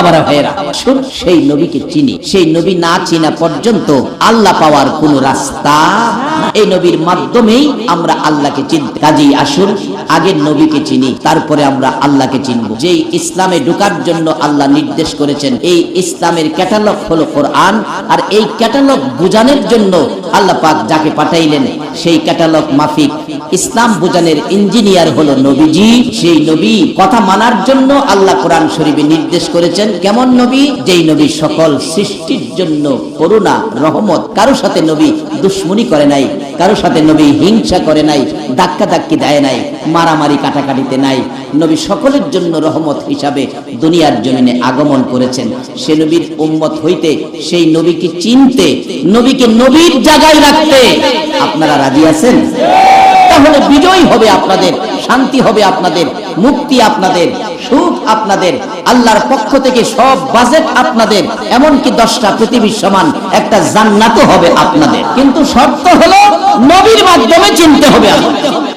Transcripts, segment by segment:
আবার ভাইয়েরা, শুন, সেই নবীকে চিনি, সেই নবী না চিনা পর্যন্ত আল্লাহ পাওয়ার কোন রাস্তা এই নবীর মাধ্যমেই আমরা আল্লাহকে চিনতে, কাজেই আসুন আগের নবীকে চিনি, তারপরে আমরা আল্লাহকে চিনব। যেই ইসলামে ঢোকার জন্য আল্লাহ নির্দেশ করেছেন, এই ইসলামের ক্যাটালগ হলো কোরআন, আর এই ক্যাটালগ বোঝানোর জন্য আল্লাহ পাক যাকে পাঠাইলেন, সেই ক্যাটালগ মাফিক ইসলাম বোঝানোর ইঞ্জিনিয়ার হলো নবীজি। সেই নবী কথা মানার জন্য আল্লাহ কোরআন শরীফে নির্দেশ করেছেন কেমন নবী? যেই নবী সকল সৃষ্টির জন্য করুণা, রহমত, কারও সাথে নবী দুশ্মনী করে নাই, কারও সাথে নবী হিংসা করে নাই ধাক্কা ধাক্কি দেয় নাই, মারামারি কাটাকাটিতে নাই, নবী সকলের জন্য রহমত হিসাবে দুনিয়ার জমিনে আগমন করেছেন। সে নবীর উম্মত হইতে, সেই নবীকে চিনতে, নবীকে নবীর জায়গায় রাখতে আপনারা রাজি আছেন? তাহলে বিজয় হবে আপনাদের, শান্তি হবে আপনাদের মুক্তি আপনাদের, সুখ আপনাদের, আল্লাহর পক্ষ থেকে সব বাজেট আপনাদের, এমনকি দশটা পৃথিবীর সমান একটা জান্নাতও হবে আপনাদের। কিন্তু শর্ত হলো নবীর মাধ্যমে চিনতে হবে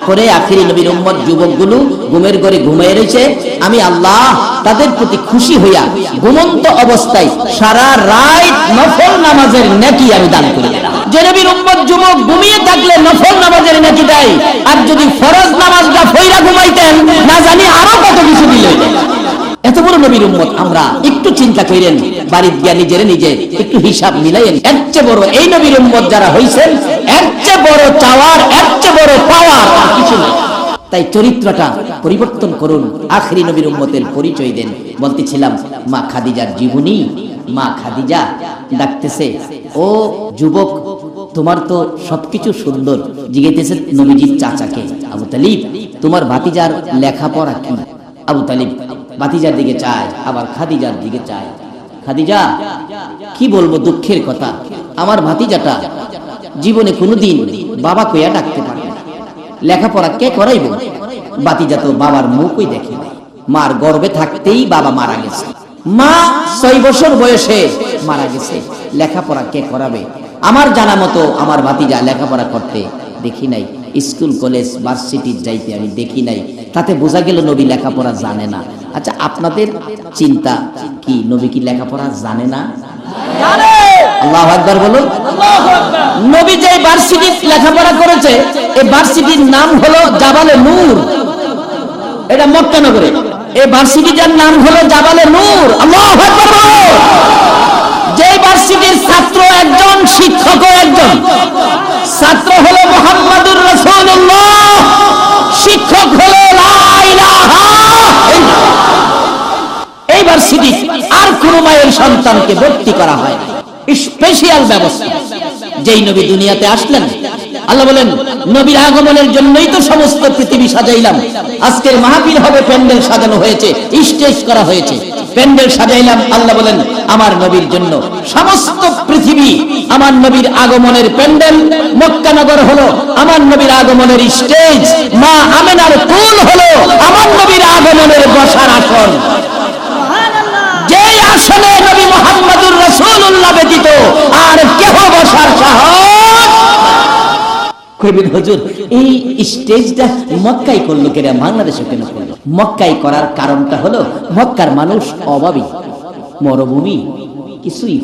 করে আখিরি নবীর উম্মত যুবকগুলো ঘুমের ঘরে ঘুমিয়ে রয়েছে। আমি আল্লাহ তাদের প্রতি খুশি হইয়া ঘুমন্ত অবস্থায় সারা রাত নফল নামাজের নেকি আমি দান করি। যে উম্মত যুবক ঘুমিয়ে থাকলে নফল নামাজের নেকি দেয়? আর যদি ফরজ নামাজটা ফইরা ঘুমাইতেন, না জানি আরও কত কিছু এত বড় নবীর উম্মত আমরা, একটু চিন্তা করেন বাড়ির নিজের নিজে, একটু হিসাব মিলাইয়েন। এর চেয়ে বড় এই নবীর উম্মত যারা এর চেয়ে বড় চাওয়ার, এর চেয়ে বড় পাওয়ার আর কিছু নেই। তাই চরিত্রটা পরিবর্তন করুন, আখরি নবীর উম্মতের পরিচয় দেন। বলতেছিলাম, মা খাদিজার জীবনী, মা খাদিজা ডাকতেছে, ও যুবক তোমার তো সবকিছু সুন্দর। জিজ্ঞেতেছে নবীজির চাচাকে, আবু তালিব, তোমার ভাতিজার লেখাপড়া কি? আবু তালিব, ভাতিজার দিকে চায়, আবার খাদিজার দিকে চায়। খাদিজা, কি বলব দুঃখের কথা? আমার ভাতিজাটা জীবনে কোনোদিন বাবা কইয়া ডাকতে পারে না। লেখাপড়া কে করাইব? বাতিজা তো বাবার মুখই দেখে। মার গর্ভে থাকতেই বাবা মারা গেছে। মা ছয় বছর বয়সে মারা গেছে। লেখাপড়া কে করাবে? আমার জানা মতো আমার ভাতিজা লেখাপড়া করতে দেখি নাই। স্কুল কলেজ ভার্সিটির যাইতে আমি দেখি নাই। তাতে বোঝা গেল নবী লেখাপড়া জানে না। আচ্ছা আপনাদের চিন্তা কি? নবী কি লেখাপড়া জানে না? আল্লাহ একবার বলুন। নবী যে ভার্সিটি লেখাপড়া করেছে এই ভার্সিটির নাম হলো জাবালে নূর। এটা মক্কা নগরে। এই ভার্সিটিটার নাম হলো জাবালে নূর। আল্লাহু আকবার বলুন। যে ভার্সিটির ছাত্র একজন, শিক্ষকও একজন। ছাত্র হলো মোহাম্মদুর রাসূলুল্লাহ, শিক্ষক হলো লা ইলাহা ইল্লাল্লাহ। এই ভার্সিটি আর কোন মায়ের সন্তানকে ভর্তি করা হয় স্পেশাল ব্যবস্থা। যেই নবী দুনিয়াতে আসলেন, আল্লাহ বলেন, নবীর আগমনের জন্যই তো সমস্ত পৃথিবী সাজাইলাম। আজকের মাহফিল হবে, প্যান্ডেল সাজানো হয়েছে, স্টেজ করা হয়েছে। প্যান্ডেল সাজাইলাম, আল্লাহ বলেন আমার নবীর জন্য। সমস্ত পৃথিবী আমার নবীর আগমনের প্যান্ডেল। মক্কানগর হলো আমার নবীর আগমনের স্টেজ। মা আমেনার কুল হলো আমার নবীর আগমনের বসার আসন। আসনে নবী মোহাম্মদুর ব্যতীত আর কেহ বসার সাহস? এই স্টেজটা করল মক্কাই করার কারণটা হলো মক্কার মানুষ অভাবী। মরুভূমি কিছুই।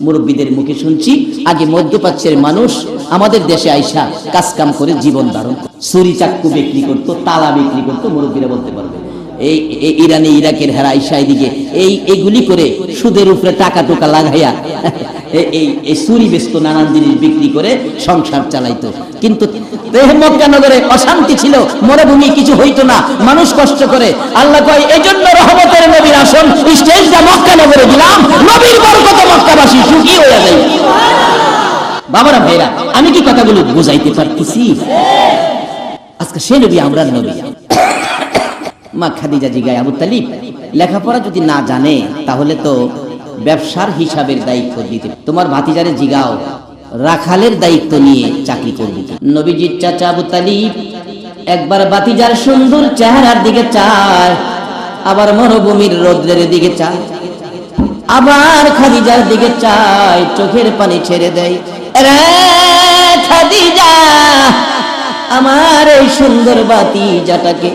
মুরব্বীদের মুখে শুনছি, আগে মধ্যপ্রাচ্যের মানুষ আমাদের দেশে আইসা কাজ কাম করে জীবন ধারণ। ছুরি চাক্কু বিক্রি করতো, তালা বিক্রি করতো, মুরব্বীরা বলতে পারবে এই এই ইরানে, ইরাকের হেরা আইসা এদিকে এই এগুলি করে সুদের উপরে টাকা টোকা লাগাইয়া এই এই চুরি বেচতো নানান জিনিস বিক্রি করে সংসার চালাইতো। কিন্তু মক্কানগরে অশান্তি ছিল, মরুভূমি কিছু হইতো না, মানুষ কষ্ট করে। আল্লাহ কয়, এজন্য রহমতের নবীর আসন, স্টেজটা মক্কানগরে দিলাম, নবীর বরকত মক্কাবাসী সুখী হয়ে যায়। বাবারা, ভাইরা, আমি কি কথাগুলো বুঝাইতে পারতেছি? আজকে সে নবী আমরা নবী মা খাদিজা জিগায় আবু তালিব, লেখাপড়া যদি না জানে, তাহলে তো ব্যবসার হিসাবের দায়িত্ব দিতে তোমার ভাতিজারে জিগাও, রাখালের দায়িত্ব নিয়ে চাকরি করবে নবীজির চাচা আবু তালিব, একবার বাতিজার সুন্দর চেহারার দিকে চায়, আবার মরুভূমির রৌদ্রের দিকে চায়, আবার খাদিজার দিকে চায়, চোখের পানি ছেড়ে দেয়। রে খাদিজা, আমার এই সুন্দর বাতি যাটাকে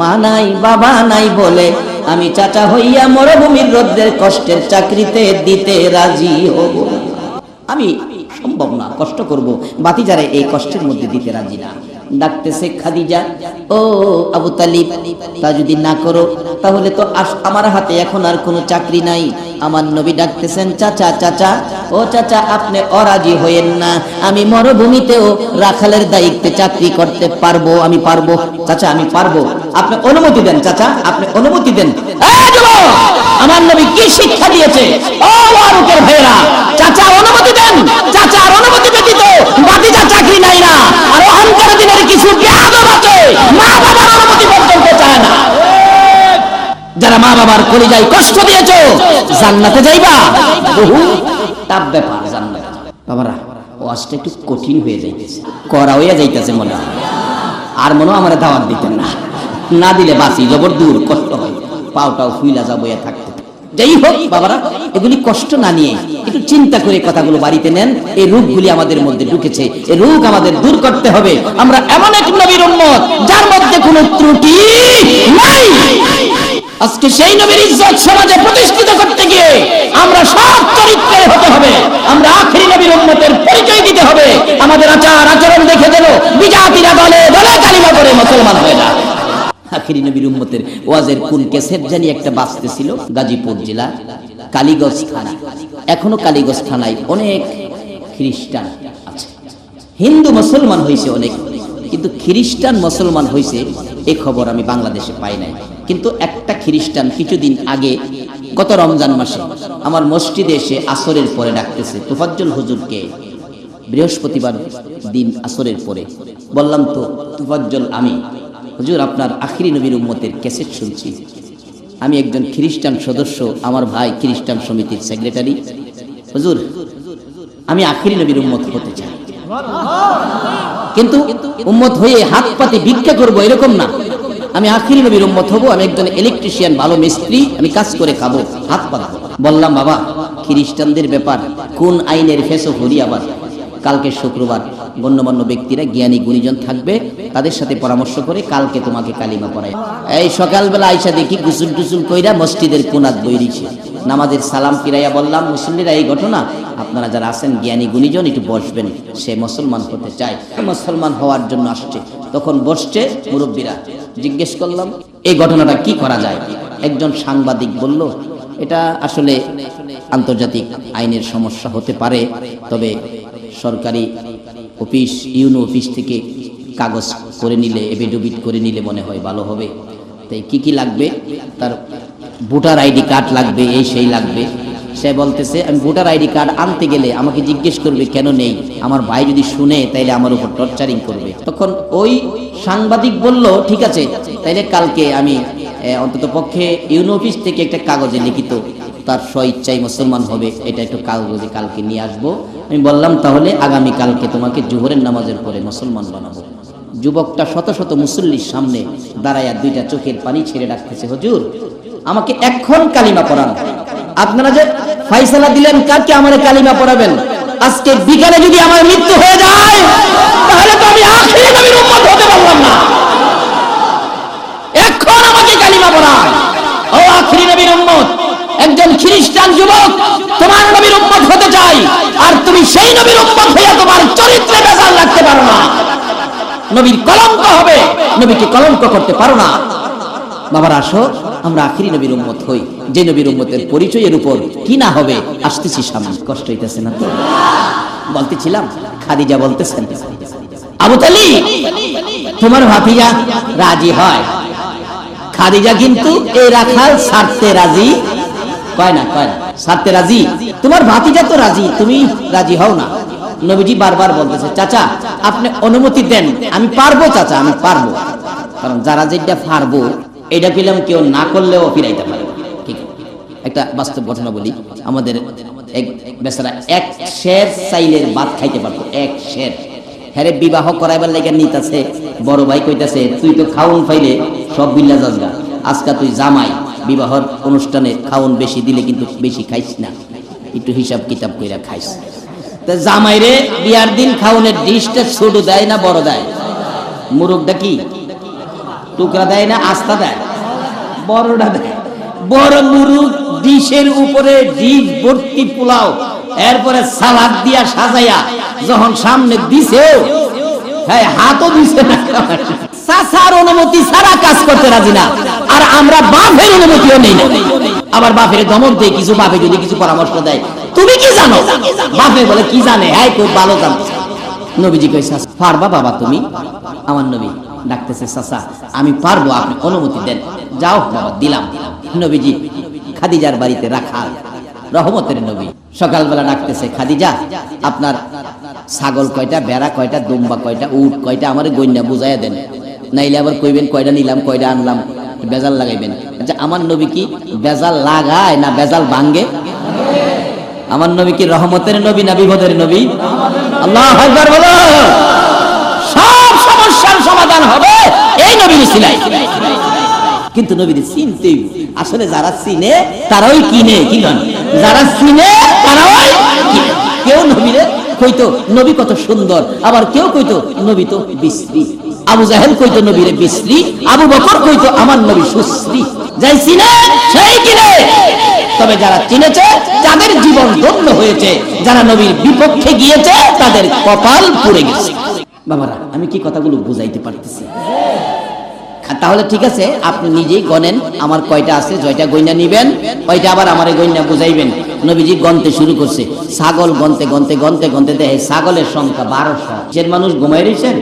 মা নাই, বাবা নাই বলে আমি চাচা হইয়া মরুভূমির রোদ্রের কষ্টের চাকরিতে দিতে রাজি হব। আমি সম্ভব না, কষ্ট করব। বাতিজারে এই কষ্টের মধ্যে দিতে রাজি না। ডাকতেছে খাদিজা, ও আবু তালিব, তা যদি না করো, তাহলে তো আমার হাতে এখন আর কোনো চাকরি নাই। আমার নবী ডাকতেছেন, চাচা চাচা, ও চাচা, আপনি অরাজি হইয়েন না। আমি মরুভূমিতেও রাখালের দায়িত্বে চাকরি করতে পারব, আমি পারব। চাচা, আমি পারব। আপনি অনুমতি দেন, চাচা, আপনি অনুমতি দেন। আমার নবী কি শিক্ষা দিয়েছে? চাচা, অনুমতি দেন। চাচার অনুমতি ব্যতীত বাতিজা চাকরি নাই না। আর অহংকার দিনের কিছু আছে। মা বাবার অনুমতি পর্যন্ত চায় না। যারা মা বাবার কলিজায় কষ্ট দিয়েছ, জান্নাতে যাইবা। বহু টাপ ব্যাপার বাবারা, ওয়াজটা একটু কঠিন হয়ে যাইতেছে করা হইয়া যাইতেছে মনে আর মনে আমার দাওয়াত দিতেন না। না দিলে বাসি জবর দূর কষ্ট হয়। পাওটাও ফুইলা যাব থাকতে যাই হোক, বাবারা, এগুলি কষ্ট না নিয়ে একটু চিন্তা করে কথাগুলো বাড়িতে নেন। এই রূপগুলি আমাদের মধ্যে ঢুকেছে। এই রোগ আমাদের দূর করতে হবে। আমরা এমন এক নবীর উম্মত, যার মধ্যে কোনো ত্রুটি নাই। আজকে সেই নবীর ইজ্জত সমাজে প্রতিষ্ঠিত করতে গিয়ে আমরা সব চরিত্রের হতে হবে। আমরা আখেরি নবীর উম্মতের পরিচয় দিতে হবে আমাদের আচার আচরণ দেখে যেন বিজাতিরা দলে দলে কালিমা করে মুসলমান হয়ে যায় আখিরি নবীর উম্মতের ওয়াজের কোন কেসেট জানি একটা বাঁচতে ছিল গাজীপুর জেলা, কালীগঞ্জ থানা। এখনও কালীগঞ্জ থানায় অনেক খ্রিস্টান আছে। হিন্দু মুসলমান হয়েছে অনেক, কিন্তু খ্রিস্টান মুসলমান হয়েছে এ খবর আমি বাংলাদেশে পাই নাই। কিন্তু একটা খ্রিস্টান কিছুদিন আগে, গত রমজান মাসে আমার মসজিদে এসে আসরের পরে ডাকতেছে, তুফাজ্জল হুজুরকে বৃহস্পতিবার দিন আসরের পরে। বললাম, তো তুফাজ্জল আমি? হুজুর, আপনার আখিরি নবীর উম্মতের ক্যাসেট শুনছি। আমি একজন খ্রিস্টান সদস্য, আমার ভাই খ্রিস্টান সমিতির সেক্রেটারি। হুজুর, আমি আখিরি নবীর উম্মত হতে চাই। কিন্তু উম্মত হয়ে হাত পাতে ভিক্ষা করব এরকম না। আমি আখিরি নবীর উম্মত হব, আমি একজন ইলেকট্রিশিয়ান ভালো মিস্ত্রি, আমি কাজ করে খাব, হাত পাতবো। বললাম, বাবা, খ্রিস্টানদের ব্যাপার কোন আইনের ফেসো হরি আবার? কালকে শুক্রবার গণ্যমান্য ব্যক্তিরা জ্ঞানী গুণীজন থাকবে, তাদের সাথে পরামর্শ করে কালকে তোমাকে কালিমা পড়ায় এই সকালবেলা আইসা দেখি গুসুল টুসুল কইরা মসজিদের কোনাত বইরিছে। নামাজের সালাম ফিরাইয়া বললাম, মুসল্লিরা, এই ঘটনা, আপনারা যারা আছেন জ্ঞানী গুণীজন, একটু বসবেন। সে মুসলমান হতে চায়, মুসলমান হওয়ার জন্য আসছে। তখন বসছে মুরব্বীরা। জিজ্ঞেস করলাম, এই ঘটনাটা কি করা যায়? একজন সাংবাদিক বলল, এটা আসলে আন্তর্জাতিক আইনের সমস্যা হতে পারে, তবে সরকারি অফিস, ইউনো অফিস থেকে কাগজ করে নিলে এফিডেভিট করে নিলে মনে হয় ভালো হবে। তাই কি কি লাগবে? তার ভোটার আইডি কার্ড লাগবে, এই সেই লাগবে। সে বলতেছে, আমি ভোটার আইডি কার্ড আনতে গেলে আমাকে জিজ্ঞেস করবে, কেন নেই? আমার ভাই যদি শুনে, তাইলে আমার উপর টর্চারিং করবে। তখন ওই সাংবাদিক বলল, ঠিক আছে, তাইলে কালকে আমি অন্তত পক্ষে ইউনো অফিস থেকে একটা কাগজে লিখিত। তার স্ব ইচ্ছাই মুসলমান হবে, এটা একটু কাগজে কালকে নিয়ে আসব। আমি বললাম, তাহলে আগামী কালকে তোমাকে জোহরের নামাজের পরে মুসলমান বানাবো। যুবকটা শত শত মুসল্লির সামনে দাঁড়াইয়া দুইটা চোখের পানি ছেড়ে ডাকতেছে, হুজুর, আমাকে এখন কালিমা পড়ান। আপনারা যে ফাইসালা দিলেন কাকে আমার কালিমা পড়াবেন? আজকে বিকালে যদি আমার মৃত্যু হয়ে যায়, তাহলে তো আমি আখিরি নবীর উম্মত হতে পারলাম না। কালিমা পড়ান ও আখিরি নবীর উম্মত, একজন খ্রিস্টান যুবক, তোমার নবীর উম্মত হতে চাই, আর তুমি সেই নবীর উম্মত হইয়া তোমার চরিত্রে বেজাল রাখতে পারো না। নবীর কলঙ্ক হবে, নবীকে কলঙ্ক করতে পারো না। বাবার আসো, আমরা আখিরি নবীর উম্মত হই। যে নবীর উম্মতের পরিচয়ের উপর কি না হবে, আসতেছি সামনে। কষ্ট হইতেছে না তো? বলতেছিলাম, খাদিজা বলতেছেন। আবু তালি তোমার ভাতিজা রাজি হয়। খাদিজা কিন্তু এই রাখাল ছাড়তে রাজি। কয় না কয় না ছাড়তে রাজি? তোমার ভাতিজা তো রাজি, তুমি রাজি হও না। নবীজি বারবার বলতেছে, চাচা, আপনি অনুমতি দেন, আমি পারব চাচা, আমি পারব। কারণ যারা যেটা পারব, এটা পেলাম কেউ না করলেও ফিরাইতে পারে। ঠিক। একটা বাস্তব ঘটনা বলি, আমাদের এক বেচারা এক শের চাইলের ভাত খাইতে পারতো, এক শের। হ্যারে বিবাহ করাইবার লেগে নিতাছে। বড় ভাই কইতাছে, তুই তো খাউন ফাইলে, সব বিল্লা যাসগা আজকা তুই জামাই, বিবাহর অনুষ্ঠানে খাউন বেশি দিলে কিন্তু বেশি খাইস না। একটু হিসাব কিতাব কইরা খাইস। তা জামাই রে, বিয়ার দিন খাউনের ডিশটা ছোট দেয় না বড় দেয়? মুরগটা কি? টুকরা দেয় না আস্তা দেয়? বড়টা দেয়। বড় মুরুগ ডিশের উপরে ডিশ ভর্তি পোলাও। এরপরে সালাদ দিয়া সাজাইয়া যখন সামনে হ্যাঁ হাতও দিছে চাচার অনুমতি ছাড়া কাজ করতে রাজি না। আর আমরা অনুমতিও নেই না। আবার দেয়, কিছু যদি কিছু পরামর্শ দেয়। তুমি কি জানো? বলে, কি জানে? হ্যাঁ খুব ভালো জানো। নবীজি কইছে পারবা বাবা তুমি? আমার নবী ডাকতেছে, চাচা, আমি পারব, আপনি অনুমতি দেন। যাও, বাবা, দিলাম। নবীজি খাদিজার বাড়িতে রাখা। রহমতের নবী। সকালবেলা ডাকতেছে, খাদিজা, আপনার ছাগল কয়টা, বেড়া কয়টা, দুম্বা কয়টা, উট কয়টা, আমার গন্যা বুঝাইয়া দেন। নাইলে আবার কইবেন, কয়টা নিলাম, কয়টা আনলাম, বেজাল লাগাইবেন। আচ্ছা আমার নবী কি বেজাল লাগায় না বেজাল ভাঙ্গে আমার নবী কি রহমতের নবী না বিপদের নবী? আল্লাহ সব সমস্যার সমাধান হবে এই নবী সিলাই কিন্তু নবীর চিনতেই আসলে যারা চিনে তারাই কিনে, কি যারা চিনে তারাই কেউ নবীরে কইতো, নবী কত সুন্দর। আবার কেউ কইতো, নবী তো বিশ্রী। আবু জাহেল কইতো, নবীরে বিশ্রী। আবু বকর কইতো, আমার নবী সুশ্রী। যাই চিনে সেই কিনে। তবে যারা চিনেছে তাদের জীবন ধন্য হয়েছে, যারা নবীর বিপক্ষে গিয়েছে, তাদের কপাল পুড়ে গেছে। বাবারা, আমি কি কথাগুলো বুঝাইতে পারতেছি? তাহলে ঠিক আছে, আপনি নিজেই গনেন আমার কয়টা আছে, জয়টা গইনা নিবেন ওইটা আবার আমার গইনা বুঝাইবেন। নবীজি গনতে শুরু করছে, ছাগল গনতে গনতে গনতে গনতে দেখে ছাগলের সংখ্যা বারোশো। যে মানুষ ঘুমাই রয়েছেন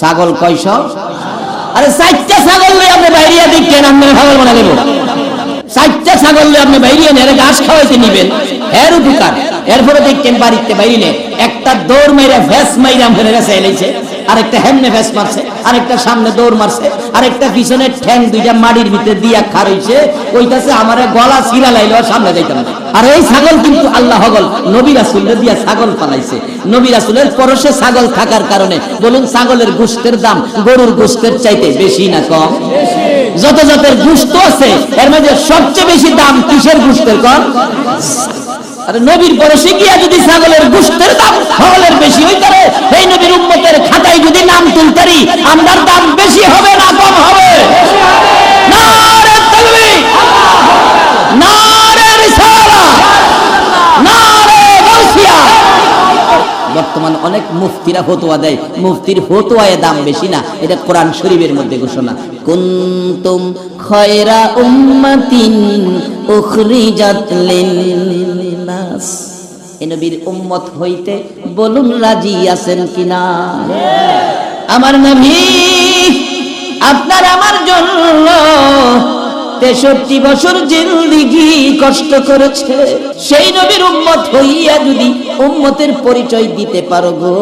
ছাগল কয়শ? আরে চারটা ছাগল লই আপনি বাইরিয়া দেখছেন আপনার ছাগল মনে দেবো? চারটা ছাগল লই আপনি বাইরিয়া নেন ঘাস খাওয়াইতে নিবেন। এর উপকার। এরপরে দেখছেন বাড়িতে বাইরিলে একটা দৌড় মেরে ভেস মাইরা ফেলে গেছে এলেছে আরেকটা হেমনে ভেস মারছে, আরেকটা সামনে দৌড় মারছে, আরেকটা পিছনে ঠ্যাং দুইটা মাটির ভিতরে দিয়া খারইছে ওইটাছে আমার গলা ছিলা লাইলো সামনে যাইতাম না। আর এই ছাগল কিন্তু আল্লাহ হগল, নবী রাসুলের দিয়া ছাগল পালাইছে। নবী রাসুলের পরশে ছাগল থাকার কারণে, বলুন ছাগলের গোস্তের দাম গরুর গোস্তের চাইতে বেশি না কম? যত যত গুস্ত আছে, এর মধ্যে সবচেয়ে বেশি দাম কিসের গুস্তের কম? আরে নবীর পরশে গিয়া যদি ছাগলের গুস্তের দাম ছাগলের বেশি হইতারে এই নবীর উম্মতের খাতায় যদি নাম তুলতারি আমরার দাম বেশি হবে না কম হবে? না রিসালা নারে গাউসিয়া বর্তমান অনেক মুফতিরা ফতোয়া দেয়। মুফতির ফতোয়ায় দাম বেশি না, এটা কোরআন শরীফের মধ্যে ঘোষণা। কুনতুম খয়রা উম্মাতিন উখরিজাত লিন্নাস। এ নবীর উম্মত হইতে বলুন রাজি আছেন কিনা? আমার নবী, আপনার আমার জন্য তেষট্টি বছর জিন্দিগি কষ্ট করেছে। সেই নবীর উম্মত হইয়া যদি উম্মতের পরিচয় দিতে পারো গো,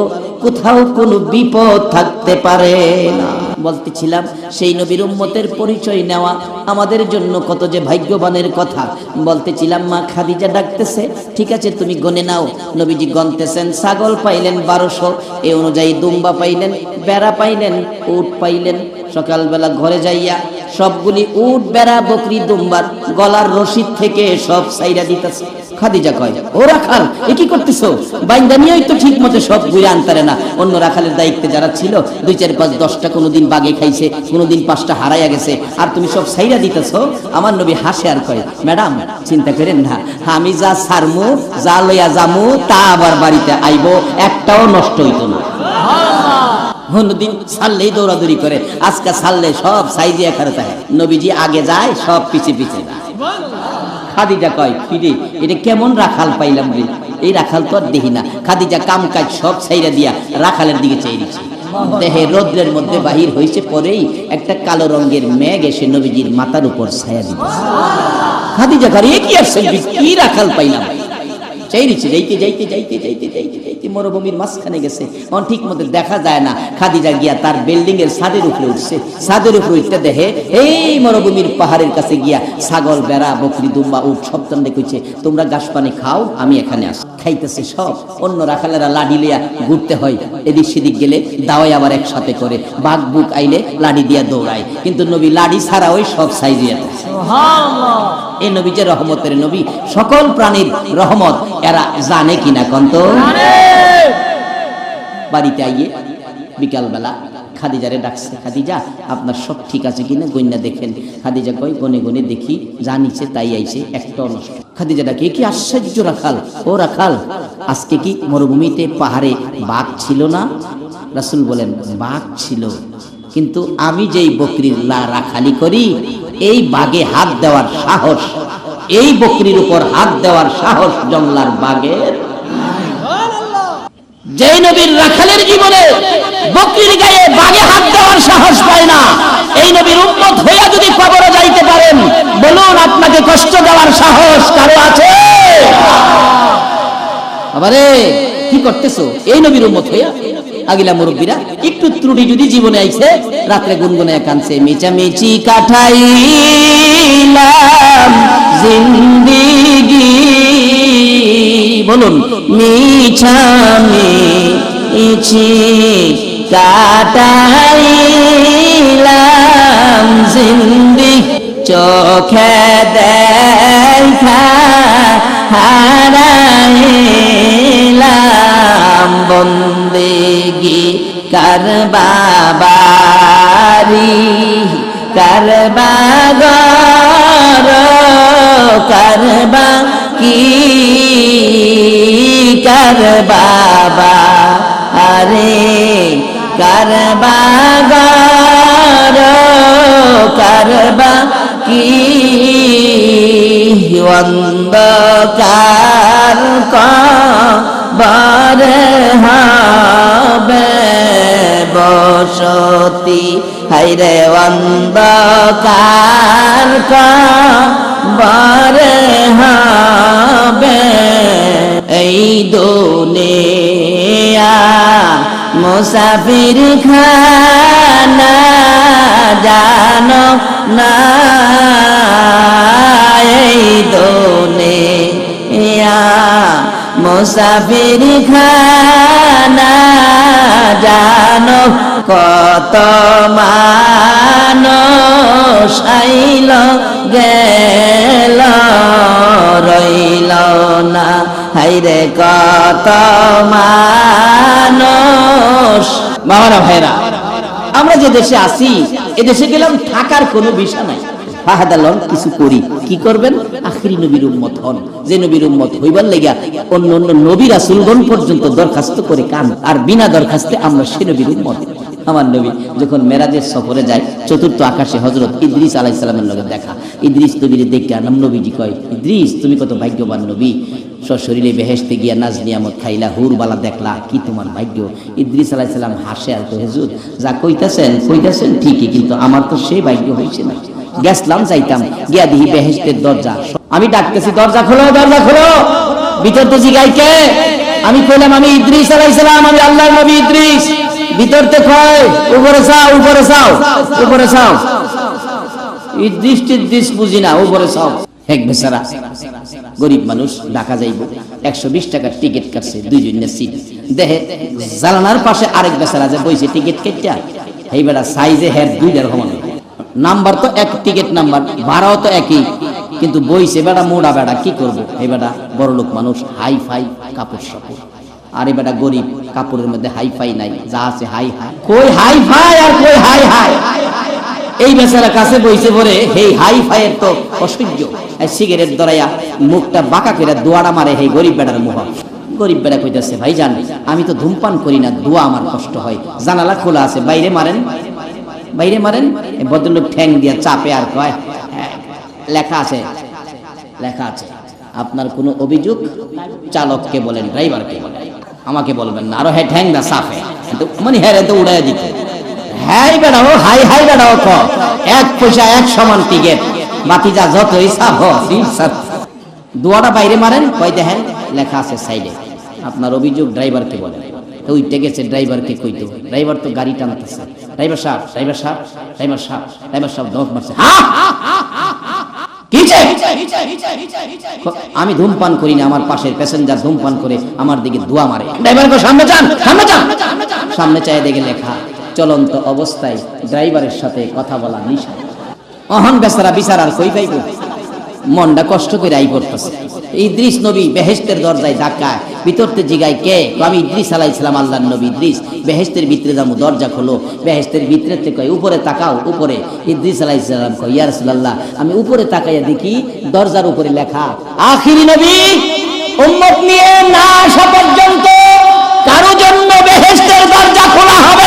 কোথাও কোনো বিপদ থাকতে পারে না। বলতেছিলাম, সেই নবীর উম্মতের পরিচয় নেওয়া আমাদের জন্য কত যে ভাগ্যবানের কথা। বলতেছিলাম, মা খাদিজা ডাকতেছে, ঠিক আছে, তুমি গনে নাও। নবীজি গনতেছেন, ছাগল পাইলেন বারোশো, এ অনুযায়ী দুম্বা পাইলেন বেড়া পাইলেন, উট পাইলেন। সকালবেলা ঘরে যাইয়া সবগুলি উট, বেড়া, বকরি, দুম্বার, গলার রশিদ থেকে সব সাইরা দিতেছে। খাদিজা কয়, ও রাখাল, এ কি করতেছো? বাইন্দা নিয়েই তো ঠিক মতো সব ঘুরে আনতারে না। অন্য রাখালের দায়িত্বে যারা ছিল, দুই, চার, পাঁচ, দশটা কোনোদিন বাগে খাইছে, কোনোদিন পাঁচটা হারাইয়া গেছে। আর তুমি সব সাইরা দিতেছো? আমার নবী হাসে আর কয়, ম্যাডাম, চিন্তা করেন না। আমি যা সারমু যা লইয়া যামু, তা আবার বাড়িতে আইবো, একটাও নষ্ট হইতো না। অন্যদিন ছাড়লেই দৌড়াদৌড়ি করে। আজকে ছাড়লে সব সাইজে এখানে থাকে। নবীজি আগে যায়, সব পিছে পিছে যায়। খাদিজা কয়, ফিরে, এটা কেমন রাখাল পাইলাম রে? এই রাখাল তো আর দেখি না। খাদিজা কাম কাজ সব ছাইরা দিয়া রাখালের দিকে চেয়ে দিচ্ছে দেহে রৌদ্রের মধ্যে বাহির হয়েছে পরেই একটা কালো রঙের মেঘ এসে নবীজির মাথার উপর ছায়া দিতেছে। খাদিজা কয় কি আসছে কি রাখাল পাইলাম? চাইছে যাইতে যাইতে যাইতে যাইতে যাইতে যাইতে মরুভূমির মাঝখানে গেছে। অন ঠিক মতো দেখা যায় না খাদিজা গিয়া তার বিল্ডিং এর ছাদের উপরে উঠছে। ছাদের উপরে উঠতে দেখে এই মরুভূমির পাহাড়ের কাছে গিয়া ছাগল বেড়া বকরি দুম্বা উঠ সব কইছে তোমরা পানি খাও আমি এখানে আস। খাইতেছে সব। অন্য রাখালেরা লাডি লিয়া ঘুরতে হয়। এদিক সেদিক গেলে দাওয়াই আবার একসাথে করে। বাঘ বুক আইলে লাডি দিয়া দৌড়ায়। কিন্তু নবী লাডি ছাড়া ওই সব সাইজিয়া এই নবী যে রহমতের নবী সকল প্রাণীর রহমত এরা জানে কিনা কন্ত বাড়িতে আইয়ে বিকালবেলা খাদিজারে ডাকছে খাদিজা আপনার সব ঠিক আছে কিনা? গন্যা দেখেন। খাদিজা কয় গনে গনে দেখি যা নিচে তাই আইছে একটা নষ্ট খাদিজা ডাকে কি আশ্চর্য রাখাল ও রাখাল আজকে কি মরুভূমিতে পাহাড়ে বাঘ ছিল না? রাসুল বলেন বাঘ ছিল কিন্তু আমি যেই বকরির লা রাখালি করি এই বাগে হাত দেওয়ার সাহস এই বকরির উপর হাত দেওয়ার সাহস জংলার বাগের যেই নবীর রাখালের জীবনে বকরির গায়ে বাগে হাত দেওয়ার সাহস পায় না, এই নবীর উম্মত হইয়া যদি কবরে যাইতে পারেন, বলুন আপনাকে কষ্ট দেওয়ার সাহস কারও আছে? আবারে কি করতেছো? এই নবীর উম্মত হইয়া? আগিলা মুরব্বীরা, একটু ত্রুটি যদি জীবনে আইছে, রাত্রে গুনগুনে কানছে মিচামিচি কাঠাইলাম জিন্দিগি। বলুন, মিছামিছি কাটাইলাম জিন্দি, চোখে দেখা হারাইলাম। বন্দেগি কার বাবারি, কার বাগর কারবা কি কার বাবা, আরে কার বাগর কারবা কি অন্ধকার কবর। হবে বসতি। হাইরে অন্ধকার কবর হবে। এই দুনিয়া মুসাফির খানা জানো না। এই দুনিয়া মুসাফির খানা জানো কত মানুষ গেল, রইল না। হাইরে কত মানুষ। বাবারা ভাইরা, আমরা যে দেশে আছি, এ দেশে গেলাম থাকার কোনো বিষয় নাই। কিছু করি। কি করবেন? আখিরি নবীর উম্মত হন। যে নবীর উম্মত হইবার লেগা অন্য অন্য নবী রাসূলগণ পর্যন্ত দরখাস্ত করে কান। আর বিনা দরখাস্তে আমরা সে নবীর উম্মত। আমার নবী যখন মেরাজের সফরে যায়, চতুর্থ আকাশে হজরত ইদ্রিস আলাইসালামের লগে দেখা। ইদ্রিস নবীর দেখে আনাম, নবীজি কয়, ইদ্রিস, তুমি কত ভাগ্যবান নবী। সশরীরে বেহেস্তে গিয়া নাজ নিয়ামত খাইলা হুর বালা দেখলা, কি তোমার ভাগ্য? ইদ্রিস আলাইসালাম হাসে আর তো হেজুর, যা কইতাছেন কইতাছেন ঠিকই, কিন্তু আমার তো সেই ভাগ্য হয়েছে না। গেছলাম যাইতাম। গিয়া দিহি বেহেস্তের দরজা। আমি ডাকতেছি, দরজা খোলো দরজা খোলো। ভিতর তো জিগাই কে? আমি কইলাম, আমি ইদ্রিস আলাইসালাম আমি আল্লাহর নবী ইদ্রিস। ভিতর তো কয়, উপরে চাও উপরে চাও উপরে চাও ইদ্রিস টিদ্রিস বুঝি না, উপরে চাও এক বেচারা, গরিব মানুষ, ঢাকা যাইব। একশো বিশ টাকার টিকিট কাটছে দুইজনের সিট দেহে জালানার পাশে আরেক বেচারা যে বইছে, টিকিট কেটটা এই বেড়া সাইজে হের দুইটার সমান। নাম্বার তো এক, টিকিট নাম্বার, ভাড়াও তো একই। কিন্তু বইছে বেড়া মোড়া বেড়া কি করব? এই বেড়া বড় লোক মানুষ হাই ফাই কাপড় সাপড় আর এই বেটা, গরিব, কাপড়ের মধ্যে হাই ফাই নাই, যা আছে হাই হাই। কই হাই ফাই আর কই হাই হাই? এই বেচারা কাছে বইছে পরে এই হাই ফাইয়ের তো অসহ্য। সিগারেট ধরাইয়া মুখটা বাঁকা করে দোয়াড়া মারে এই গরিব বেটার মুখ। গরিব বেড়া কইতাছে ভাই জান আমি তো ধূমপান করি না, দোয়া আমার কষ্ট হয়। জানালা খোলা আছে, বাইরে মারেন। বাইরে মারেন ভদ্রলোক ঠ্যাং দিয়া চাপে আর কয়, লেখা আছে লেখা আছে, আপনার কোনো অভিযোগ? চালককে বলেন, ড্রাইভারকে বলেন, আমাকে বলবেন না। আরও হ্যাঁ ঠ্যাং না সাফে মানে হ্যাঁ তো উড়াই দিতে। হ্যাঁ বেড়া ও, হাই হাই বেড়া ও, ক, এক পয়সা, এক সমান টিকেট যা যতই সাফ দোয়াটা বাইরে মারেন কই দেখেন, লেখা আছে সাইডে, আপনার অভিযোগ ড্রাইভারকে বলেন। তো উইটে গেছে, ড্রাইভারকে কইতো, ড্রাইভার তো গাড়ি টানতেছে। ড্রাইভার সাহেব ড্রাইভার সাহেব ড্রাইভার সাহেব ড্রাইভার সাহেব দৌড় মারছে? আমি ধূমপান করি না, আমার পাশের প্যাসেঞ্জার ধূমপান করে আমার দিকে দোয়া মারে। ড্রাইভার সামনে যান সামনে যান সামনে চাই দেখে লেখা, চলন্ত অবস্থায় ড্রাইভারের সাথে কথা বলা নিষেধ। অহন বেচারা বিচার আর কই পাইব? মনটা কষ্ট করে আই করতেছে ইদ্রিস নবী বেহেস্তের দরজায় ডাকায় ভিতরতে জিগায় কে? আমি ইদ্রিস আলাহ ইসলাম আল্লাহ নবী ইদ্রিস। বেহেস্তের ভিতরে যাব, দরজা খোলো। বেহেস্তের ভিতরেতে কয়, উপরে তাকাও, উপরে। ইদ্রিস আলাহ ইসলাম কয়, ইয়া রাসূলুল্লাহ, আমি উপরে তাকাইয়া দেখি দরজার উপরে লেখা, আখিরি নবী, উম্মত নিয়ে না আসা পর্যন্ত কারও জন্য বেহেস্তের দরজা খোলা হবে